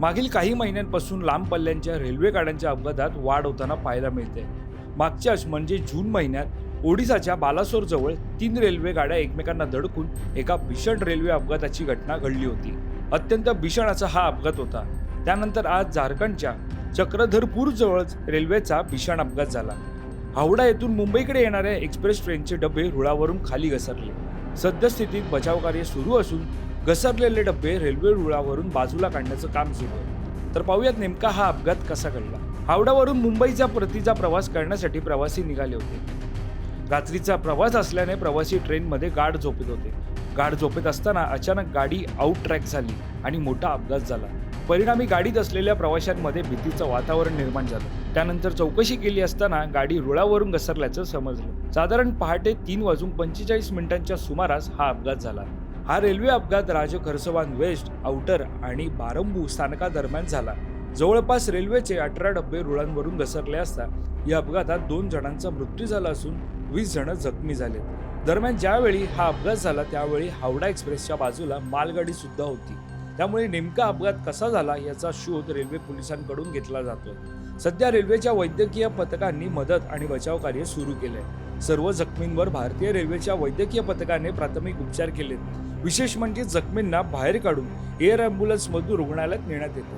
मागील काही महिन्यांपासून लांब पल्ल्यांच्या रेल्वे गाड्यांच्या अपघातात वाढ होताना पाहायला मिळते. मागच्याच म्हणजे जून महिन्यात ओडिसाच्या बालासोरजवळ तीन रेल्वे गाड्या एकमेकांना धडकून एका भीषण रेल्वे अपघाताची घटना घडली होती. अत्यंत भीषण असा हा अपघात होता. त्यानंतर आज झारखंडच्या चक्रधरपूर जवळच रेल्वेचा भीषण अपघात झाला. हावडा येथून मुंबईकडे येणाऱ्या एक्सप्रेस ट्रेनचे डबे रुळावरून खाली घसरले. सद्यस्थितीत बचाव कार्य सुरू असून घसरलेले डब्बे रेल्वे रुळावरून बाजूला काढण्याचं काम सुरू आहे. तर पाहूयात नेमका हा अपघात कसा घडला. हावडावरून मुंबईचा परतीचा प्रवास करण्यासाठी प्रवासी निघाले होते. रात्रीचा प्रवास असल्याने प्रवासी ट्रेनमध्ये गाढ झोपेत होते. गाढ झोपेत असताना अचानक गाडी आउट ट्रॅक झाली आणि मोठा अपघात झाला. परिणामी गाडीत असलेल्या प्रवाशांमध्ये भीतीचं वातावरण निर्माण झालं. त्यानंतर चौकशी केली असताना गाडी रुळावरून घसरल्याचं समजलं. साधारण पहाटे तीन वाजून पंचेचाळीस मिनिटांच्या सुमारास हा अपघात झाला. हा रेल्वे अपघात राज खरसवान वेस्ट आउटर आणि बारंबू स्थानकादरम्यान झाला. जवळपास रेल्वेचे अठरा डबे रुळांवरून घसरले असता या अपघातात दोन जणांचा मृत्यू झाला असून वीस जण जखमी झाले दरम्यान ज्यावेळी हा अपघात झाला त्यावेळी हावडा एक्सप्रेसच्या बाजूला मालगाडी सुद्धा होती. त्यामुळे नेमका अपघात कसा झाला याचा शोध रेल्वे पोलिसांकडून घेतला जातोय. सध्या रेल्वेच्या वैद्यकीय पथकांनी मदत आणि बचाव कार्य सुरू केलंय. सर्व जखमींवर भारतीय रेल्वेच्या वैद्यकीय पथकाने प्राथमिक उपचार केलेत. विशेष म्हणजे जखमींना बाहेर काढून एअर अँब्युलन्समधून रुग्णालयात नेण्यात येतो